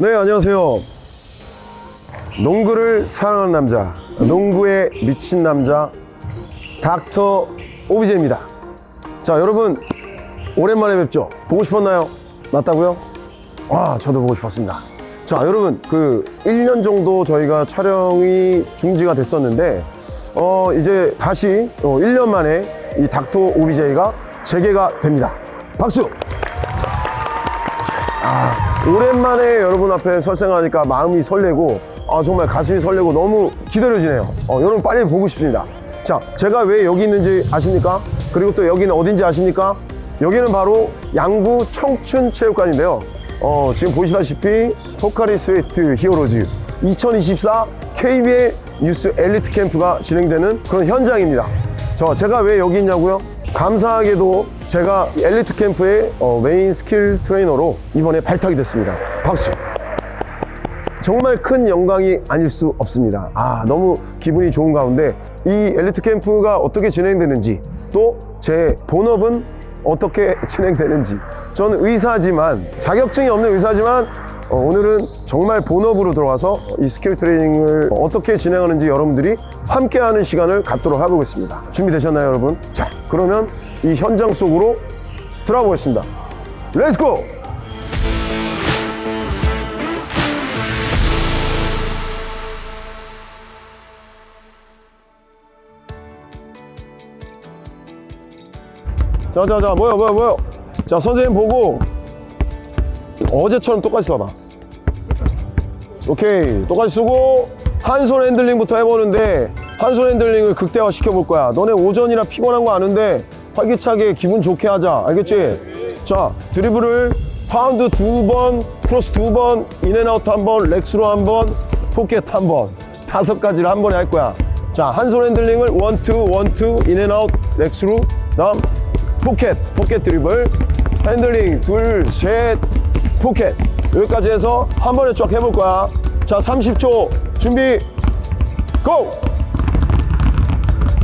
네, 안녕하세요. 농구를 사랑하는 남자, 농구에 미친 남자, 닥터 오비제입니다. 자, 여러분, 오랜만에 뵙죠? 보고 싶었나요? 맞다고요? 아, 저도 보고 싶었습니다. 자, 여러분, 그 1년 정도 저희가 촬영이 중지가 됐었는데, 어, 이제 다시 어, 1년 만에 이 닥터 오비제이가 재개가 됩니다. 박수! 아, 오랜만에 여러분 앞에 설생하니까 마음이 설레고 아, 정말 가슴이 설레고 너무 기다려지네요. 어, 여러분 빨리 보고 싶습니다. 자, 제가 왜 여기 있는지 아십니까? 그리고 또 여기는 어딘지 아십니까? 여기는 바로 양구 청춘체육관인데요. 어, 지금 보시다시피 포카리 스웨트 히어로즈 2024 KBL 뉴스 엘리트 캠프가 진행되는 그런 현장입니다. 저 제가 왜 여기 있냐고요? 감사하게도 제가 엘리트 캠프의 어, 메인 스킬 트레이너로 이번에 발탁이 됐습니다. 박수. 정말 큰 영광이 아닐 수 없습니다. 아, 너무 기분이 좋은 가운데 이 엘리트 캠프가 어떻게 진행되는지 또 제 본업은 어떻게 진행되는지 저는 의사지만 자격증이 없는 의사지만 어, 오늘은 정말 본업으로 들어와서 이 스킬 트레이닝을 어떻게 진행하는지 여러분들이 함께하는 시간을 갖도록 해보겠습니다. 준비되셨나요, 여러분? 자, 그러면 이 현장 속으로 들어가 보겠습니다. 렛츠고! 자, 자, 자, 뭐야, 뭐야, 뭐야. 자, 선생님 보고 어제처럼 똑같이 써봐. 오케이. 똑같이 쓰고 한 손 핸들링부터 해보는데 한 손 핸들링을 극대화 시켜볼 거야. 너네 오전이라 피곤한 거 아는데 활기차게 기분 좋게 하자. 알겠지? 자, 드리블을 파운드 두 번, 크로스 두 번, 인앤아웃 한 번, 렉스로 한 번, 포켓 한 번. 다섯 가지를 한 번에 할 거야. 자, 한 손 핸들링을 원, 투, 원, 투, 인앤아웃, 렉스로, 다음 포켓, 포켓 드리블, 핸들링, 둘, 셋, 포켓. 여기까지 해서 한 번에 쫙 해볼 거야. 자, 30초 준비, 고!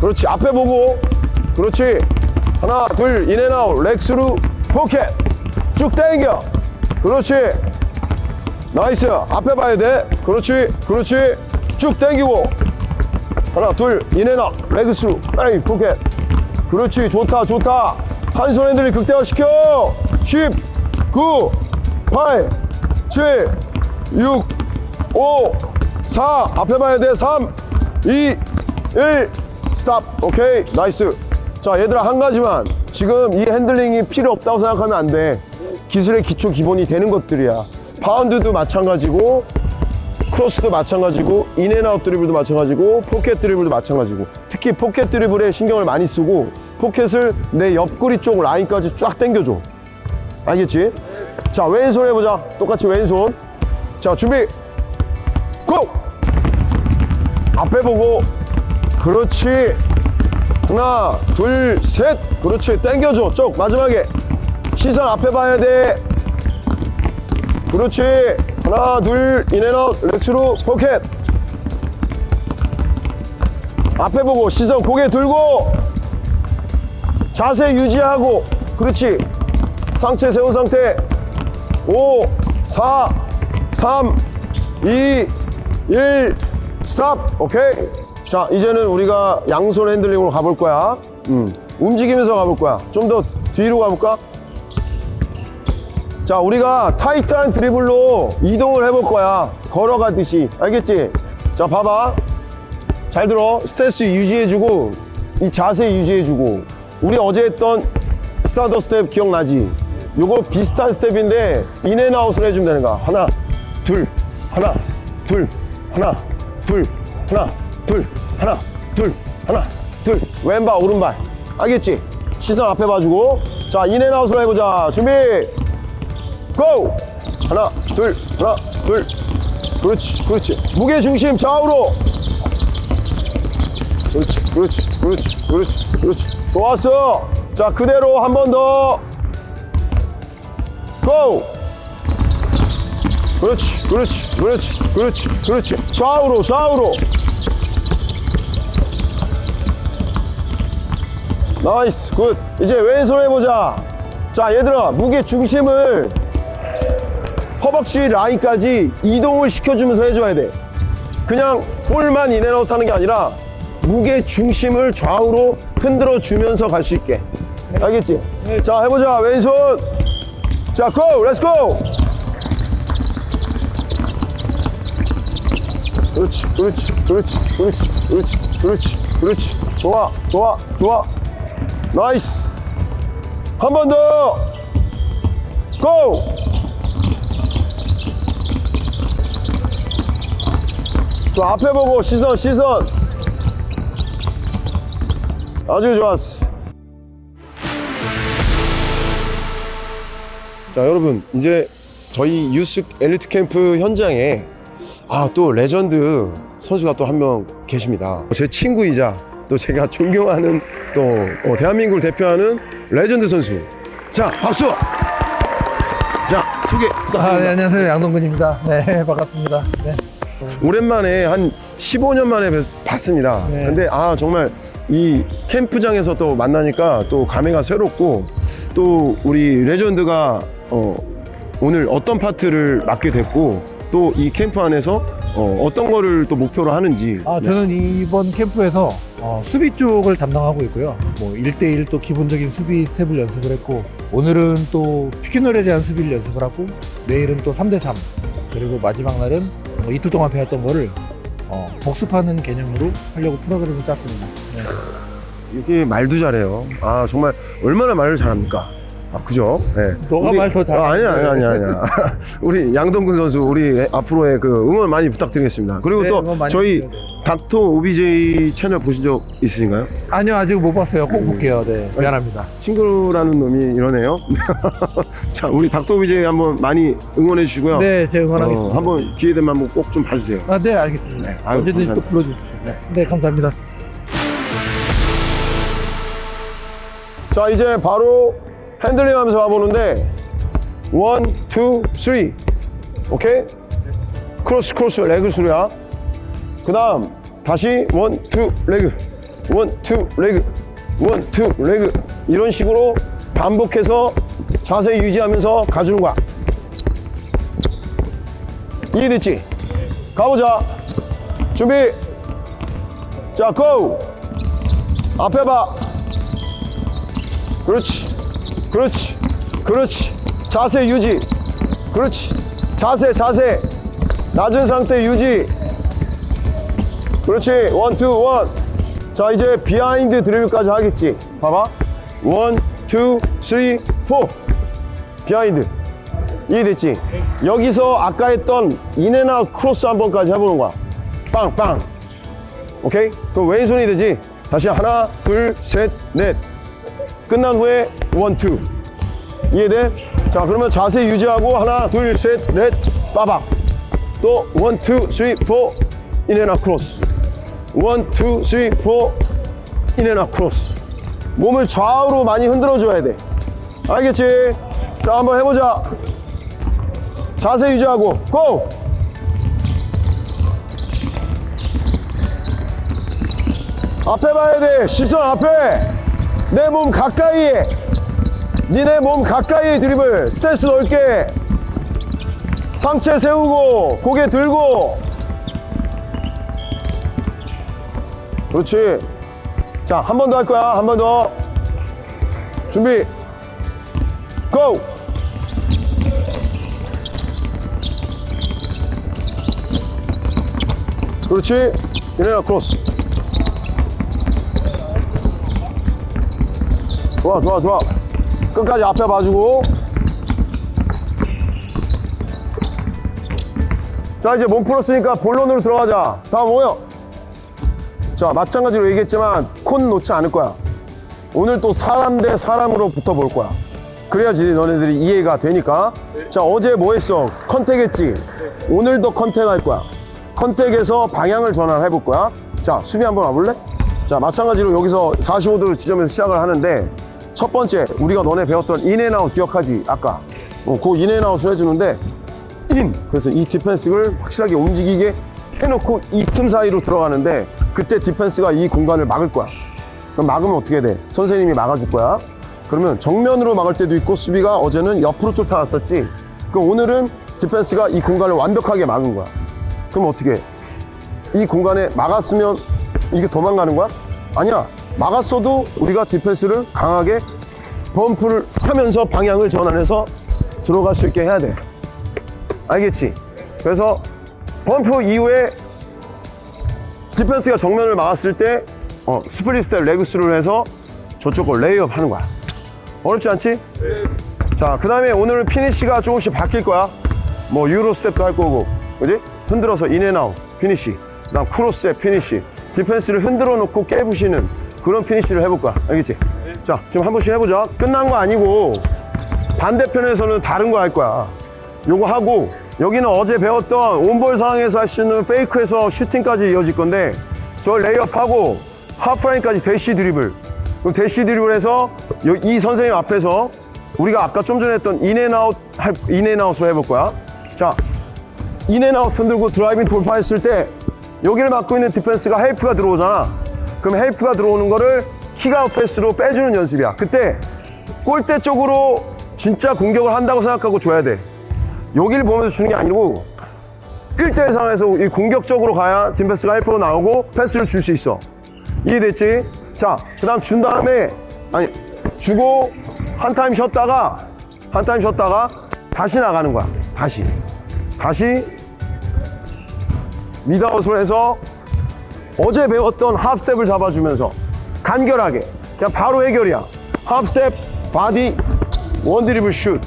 그렇지, 앞에 보고. 그렇지. 하나, 둘, 인앤아웃, 렉스루, 포켓. 쭉 당겨. 그렇지. 나이스. 앞에 봐야 돼. 그렇지. 그렇지. 쭉 당기고. 하나, 둘, 인앤아웃, 렉스루, 에이, 포켓. 그렇지 좋다 좋다 한 손 핸들을 극대화 시켜 10 9 8 7 6 5 4 앞에 봐야 돼. 3 2 1 스탑. 오케이. 나이스. 자 얘들아 한 가지만. 지금 이 핸들링이 필요 없다고 생각하면 안 돼. 기술의 기초 기본이 되는 것들이야. 파운드도 마찬가지고 크로스도 마찬가지고 인앤아웃 드리블도 마찬가지고 포켓 드리블도 마찬가지고. 특히 포켓 드리블에 신경을 많이 쓰고 포켓을 내 옆구리 쪽 라인까지 쫙 당겨줘. 알겠지? 자 왼손 해보자. 똑같이 왼손. 자 준비. 고! 앞에 보고. 그렇지. 하나 둘 셋. 그렇지. 당겨줘. 쪽 마지막에. 시선 앞에 봐야 돼. 그렇지. 하나 둘 인앤아웃 렉스루 포켓. 앞에 보고 시선 고개 들고 자세 유지하고. 그렇지. 상체 세운 상태 5 4 3 2 1 스탑. 오케이. 자 이제는 우리가 양손 핸들링으로 가볼 거야. 음, 움직이면서 가볼 거야. 좀 더 뒤로 가볼까? 자 우리가 타이트한 드리블로 이동을 해볼 거야. 걸어가듯이. 알겠지? 자 봐봐. 잘 들어. 스탠스 유지해주고 이 자세 유지해주고. 우리 어제 했던 스타더 스텝 기억나지 요거 비슷한 스텝인데 인앤아웃을 해주면 되는 거야 하나 둘 하나 둘 하나 둘 하나 둘 하나 둘 하나 둘 왼발 오른발 알겠지 시선 앞에 봐주고 자 인앤아웃을 해보자 준비 고! 하나, 둘, 하나, 둘. 그렇지, 그렇지. 무게 중심 좌우로. 그렇지, 그렇지, 그렇지, 그렇지, 그렇지. 좋았어. 자, 그대로 한 번 더. 고! 그렇지, 그렇지, 그렇지, 그렇지, 그렇지. 좌우로, 좌우로. 나이스, 굿. 이제 왼손 해보자. 자, 얘들아, 무게 중심을 허벅지 라인까지 이동을 시켜주면서 해줘야 돼. 그냥 볼만 인앤아웃 하는 게 아니라 무게 중심을 좌우로 흔들어 주면서 갈 수 있게. 알겠지? 자, 해보자. 왼손. 자, 고! 렛츠 고! 그렇지, 그렇지, 그렇지, 그렇지, 그렇지, 그렇지, 그렇지. 좋아, 좋아, 좋아. 나이스. 한 번 더. 고! 저 앞에 보고 시선, 시선. 아주 좋았어. 자, 여러분, 이제 저희 유스 엘리트 캠프 현장에 아, 또 레전드 선수가 또 한 명 계십니다. 제 친구이자 또 제가 존경하는 또 어, 대한민국을 대표하는 레전드 선수. 자, 박수! 자, 소개. 아, 네, 안녕하세요. 양동근입니다. 네, 반갑습니다. 네. 오랜만에 한 15년 만에 뵙- 봤습니다. 네. 근데 아, 정말 이 캠프장에서 또 만나니까 또 감회가 새롭고 또 우리 레전드가 어, 오늘 어떤 파트를 맡게 됐고 또 이 캠프 안에서 어, 떤 거를 또 목표로 하는지 아, 저는 이번 캠프에서 어, 수비 쪽을 담당하고 있고요. 뭐 1대1 또 기본적인 수비 스텝을 연습을 했고 오늘은 또 피켓놀에 대한 수비를 연습을 하고 내일은 또 3대3 그리고 마지막 날은 뭐 이틀 동안 배웠던 거를 어, 복습하는 개념으로 하려고 프로그램을 짰습니다. 네. 이렇게 말도 잘해요. 아 정말 얼마나 말을 잘합니까? 아 그죠? 네. 너가 말 더 잘해. 아, 아니야 아니야 아니야 아니야. 우리 양동근 선수 우리 앞으로의 그 응원 많이 부탁드리겠습니다. 그리고 네, 또 응원 많이 저희 부탁드려요. 닥터 오비제이 채널 보신 적 있으신가요? 아니요, 아직 못 봤어요. 꼭 볼게요. 네, 미안합니다. 친구라는 놈이 이러네요. 자 우리 닥터 오비제이 한번 많이 응원해 주시고요. 네, 제가 응원하겠습니다. 어, 한번 기회 되면 한번 꼭 좀 봐주세요. 아, 네, 알겠습니다. 네, 아유, 언제든지 또 감사합니다. 불러주십시오. 네, 네 감사합니다. 자 이제 바로 핸들링 하면서 가보는데 원, 투, 쓰리. 오케이? 크로스 크로스 레그 수야. 그 다음 다시 원, 투, 레그. 원, 투, 레그. 원, 투, 레그. 이런 식으로 반복해서 자세 유지하면서 가주는 거야. 이해됐지? 가보자. 준비. 자 고! 앞에 봐. 그렇지 그렇지. 그렇지. 자세 유지. 그렇지. 자세 자세. 낮은 상태 유지. 그렇지. 원투 원자 이제 비하인드 드리블까지 하겠지. 봐봐. 원투 쓰리 포 비하인드. 이해됐지? 여기서 아까 했던 인앤아웃 크로스 한 번까지 해보는 거야. 빵빵. 오케이? 그럼 왼손이 되지? 다시 하나 둘 셋넷 끝난 후에 원투 이해돼? 자 그러면 자세 유지하고 하나 둘 셋 넷 빠박 또 원투 쓰리 포 인앤아 크로스 원투 쓰리 포 인앤아 크로스 몸을 좌우로 많이 흔들어 줘야 돼. 알겠지? 자 한번 해보자. 자세 유지하고 고! 앞에 봐야 돼. 시선 앞에 내 몸 가까이에 니네 몸 가까이에 드리블 스탠스 넓게 상체 세우고 고개 들고. 그렇지. 자 한 번 더 할 거야. 한 번 더. 준비. 고! 그렇지. 이래라 크로스 좋아 좋아 좋아. 끝까지 앞에 봐주고. 자 이제 몸 풀었으니까 본론으로 들어가자. 다음 뭐요. 자 마찬가지로 얘기했지만 콘 놓지 않을 거야. 오늘 또 사람 대 사람으로 붙어볼 거야. 그래야지 너네들이 이해가 되니까. 자 어제 뭐 했어? 컨택 했지? 오늘도 컨택 할 거야. 컨택에서 방향을 전환해 볼 거야. 자 수비 한번 와볼래? 자 마찬가지로 여기서 45도 지점에서 시작을 하는데 첫 번째 우리가 너네 배웠던 인앤아웃 기억하지 아까 어, 그 인앤아웃을 해주는데 인 그래서 이 디펜스를 확실하게 움직이게 해놓고 이 틈 사이로 들어가는데 그때 디펜스가 이 공간을 막을 거야 그럼 막으면 어떻게 돼? 선생님이 막아줄 거야 그러면 정면으로 막을 때도 있고 수비가 어제는 옆으로 쫓아왔었지 그 오늘은 디펜스가 이 공간을 완벽하게 막은 거야. 그럼 어떻게 해? 이 공간에 막았으면 이게 도망가는 거야? 아니야. 막았어도 우리가 디펜스를 강하게 범프를 하면서 방향을 전환해서 들어갈 수 있게 해야 돼. 알겠지? 그래서 범프 이후에 디펜스가 정면을 막았을 때 어, 스플릿 스텝 레그스루를 해서 저쪽 걸 레이업 하는 거야. 어렵지 않지? 자, 그 다음에 오늘은 피니쉬가 조금씩 바뀔 거야. 뭐 유로 스텝도 할 거고, 그지? 흔들어서 인앤아웃 피니쉬. 그 다음 크로스 스텝 피니쉬. 디펜스를 흔들어 놓고 깨부시는 그런 피니쉬를 해볼 거야. 알겠지? 자, 지금 한 번씩 해보자. 끝난 거 아니고 반대편에서는 다른 거 할 거야. 요거 하고 여기는 어제 배웠던 온볼 상황에서 할 수 있는 페이크에서 슈팅까지 이어질 건데 저 레이업하고 하프라인까지 대시 드리블 그럼 대시 드리블해서 요- 이 선생님 앞에서 우리가 아까 좀 전에 했던 인앤아웃 할- 인앤아웃으로 해볼 거야 자 인앤아웃 흔들고 드라이빙 돌파했을 때 여기를 막고 있는 디펜스가 헬프가 들어오잖아 그럼 헬프가 들어오는 거를 킥아웃 패스로 빼주는 연습이야. 그때 골대 쪽으로 진짜 공격을 한다고 생각하고 줘야 돼. 여기를 보면서 주는 게 아니고 1대1 상황에서 이 공격적으로 가야 디펜스가 헬프가 나오고 패스를 줄 수 있어. 이해됐지? 자, 그 다음 준 다음에 아니 주고 한 타임 쉬었다가 한 타임 쉬었다가 다시 나가는 거야. 다시. 다시 미드아웃을 해서 어제 배웠던 합스텝을 잡아주면서 간결하게 그냥 바로 해결이야. 합스텝 바디 원드리블 슛.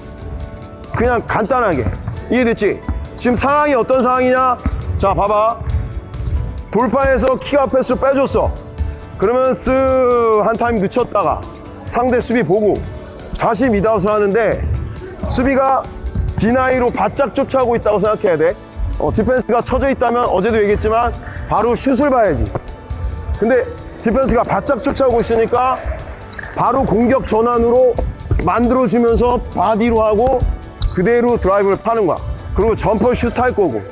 그냥 간단하게. 이해됐지? 지금 상황이 어떤 상황이냐? 자 봐봐. 돌파해서 키가 패스 빼줬어. 그러면 쓱한 타임 늦췄다가 상대 수비 보고 다시 미드아웃을 하는데 수비가 비나이로 바짝 쫓아오고 있다고 생각해야 돼. 어, 디펜스가 쳐져 있다면 어제도 얘기했지만 바로 슛을 봐야지 근데 디펜스가 바짝 쫓아오고 있으니까 바로 공격 전환으로 만들어주면서 바디로 하고 그대로 드라이브를 파는 거야. 그리고 점퍼 슛 할 거고.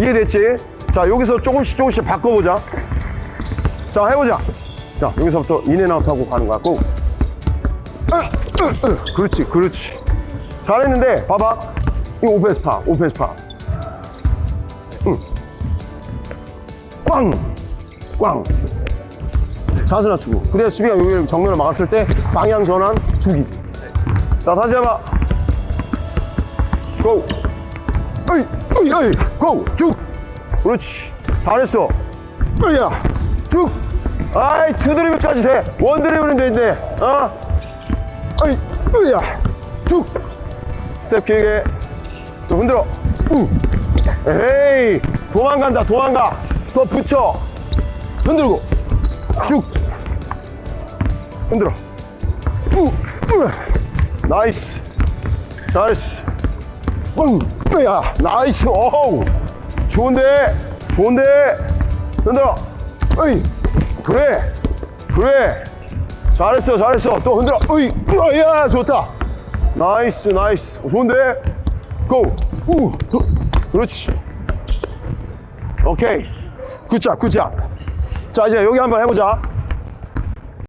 이해됐지? 자, 여기서 조금씩 조금씩 바꿔보자. 자, 해보자. 자, 여기서부터 인앤아웃 하고 가는 거야. 고! 그렇지, 그렇지. 잘했는데, 봐봐. 이거 오페스 파, 오페스 파. 꽝! 꽝! 자세 낮추고. 그래야 수비가 여기를 정면을 막았을 때 방향 전환 주기 자 다시 해봐. 고. 어이 어이 어이. 고 쭉. 그렇지. 잘했어. 어이야. 쭉. 아이 투 드리블까지 돼. 원드리블은 되는데 어? 어이 어이야. 쭉. 스텝 길게. 또 흔들어. 우 에이. 도망간다 도망가 더 붙여. 흔들고. 쭉. 흔들어. 나이스. 잘했어 뿡 야. 나이스. 오우. 좋은데? 좋은데? 흔들어. 어이. 그래. 그래. 잘했어 잘했어. 또 흔들어. 어이. 야 좋다. 나이스 나이스. 좋은데? 고우 그렇지. 오케이 굿잡 굿잡. 자 이제 여기 한번 해보자